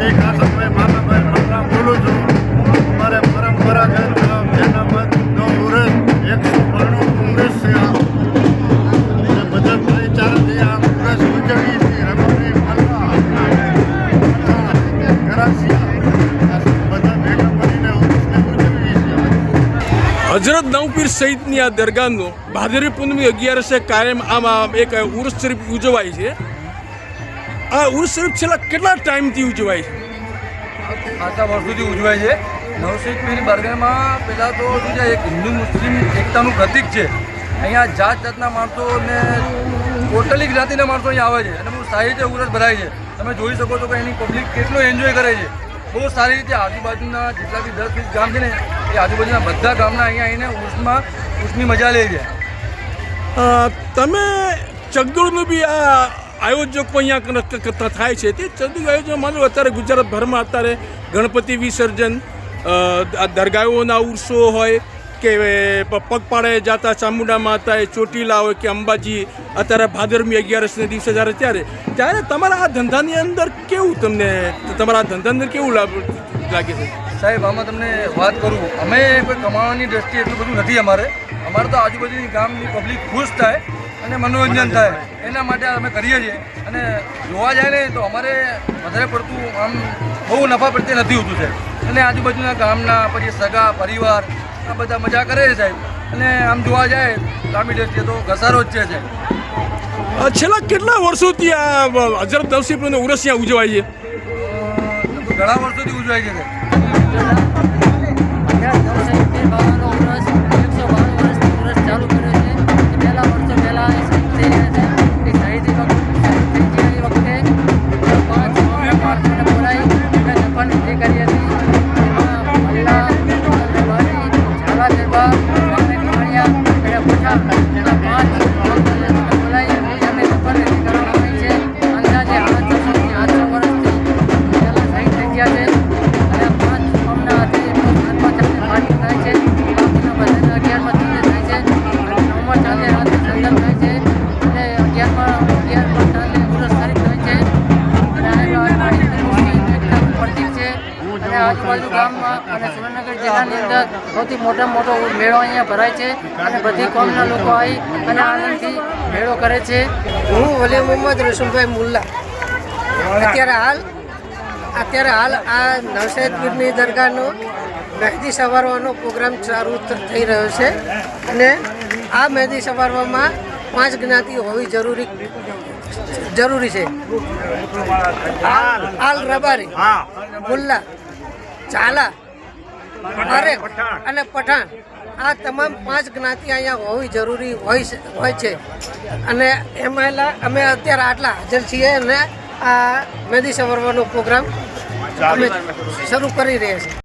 તે ખાસાભાઈ માતાભાઈ મતલબ બોલું છું. અમારે પરંપરાગત જન્મનો ઉરસ એકસો બાણું ઉરસ છે આ. બધા ભાઈચારાથી આ મળીને ઉરસને ઉજવીએ હજરત નવપીર સહિતની આ દરગાહનું ભાદરવી પૂનમી અગિયારસે કાયમ આમાં એક ઉર્સ શરીફ ઉજવાય છે. આ ઉર્સ શરીફ છેલ્લા કેટલા ટાઈમથી ઉજવાય છે? આટલા વર્ષોથી ઉજવાય છે. નવશેખ પીર બર્ગરમાં પહેલાં તો શું છે એક હિન્દુ મુસ્લિમ એકતાનું પ્રતિક છે. અહીંયા જાત જાતના માણસો ને ટોટલી જ્ઞાતિના માણસો અહીંયા આવે છે. અને બહુ સારી રીતે ઉરસ ભરાય છે. તમે જોઈ શકો છો કે એની પબ્લિક કેટલું એન્જોય કરે છે. બહુ સારી રીતે આજુબાજુના જેટલા બી દસ વીસ ગામ છે ને એ આજુબાજુના બધા ગામના અહીંયા આવીને ઉર્સમાં ઉર્સની મજા લે છે. તમે ચગદોળનું બી આ આયોજકો અહીંયા થાય છે. તે ચગદોળ આયોજન માનો અત્યારે ગુજરાતભરમાં અત્યારે ગણપતિ વિસર્જન દરગાહોના ઉત્સવો હોય કે પગપાળે જાતા ચામુંડા એ ચોટીલા હોય કે અંબાજી અત્યારે ભાદરમી અગિયારસને દિવસે જ્યારે ત્યારે ત્યારે તમારા આ ધંધાની અંદર કેવું તમને, તમારા ધંધાની અંદર કેવું લાગે છે? સાહેબ, આમાં તમને વાત કરું. અમે કોઈ કમાવાની દ્રષ્ટિએ એટલું બધું નથી અમારે. અમારે તો આજુબાજુની ગામની પબ્લિક ખુશ થાય. અને મનોરંજન થાય. એના માટે અમે કરીએ છીએ. અને જોવા જાય ને તો અમારે વધારે પડતું આમ બહુ નફા પડતી નથી હોતું સાહેબ. અને આજુબાજુના ગામના પછી સગા પરિવાર આ બધા મજા કરે છે સાહેબ. અને આમ જોવા જાય લાંબી દ્રષ્ટિએ તો ઘસારો જ છે સાહેબ. છેલ્લા કેટલા વર્ષોથી આ હજરત નવસીપનો ઉરસ ત્યાં ઉજવાય છે? ઘણા વર્ષોથી ઉજવાય છે સાહેબ. અને અગિયારમાં ચાંદે ઉરસ થાય છે. અને પ્રતીક છે. અને આજુબાજુ ગામમાં અને જિલ્લાની અંદર સૌથી મોટામાં મોટો મેળો અહીંયા ભરાય છે. અને બધી કોમના લોકો આવી અને આનંદથી મેળો કરે છે. હું વલી મોહમ્મદ રસુલભાઈ મુલ્લા. અત્યારે હાલ અત્યારે હાલ આ નવસેદ પીરની દરગાહનો મહેદી સવારવાનો પ્રોગ્રામ ચાલુ થઈ રહ્યો છે. અને આ મહેંદી સવારવામાં પાંચ જ્ઞાતિ હોવી જરૂરી જરૂરી છે. આલ રબારી મુલ્લા ચાલા અરે અને પઠાણ. આ તમામ પાંચ જ્ઞાતિ અહીંયા હોવી જરૂરી હોય હોય છે. અને એમાં અમે અત્યારે આટલા હાજર છીએ અને આ મહેંદી સવારવાનો પ્રોગ્રામ અમે શરૂ કરી રહ્યા છીએ.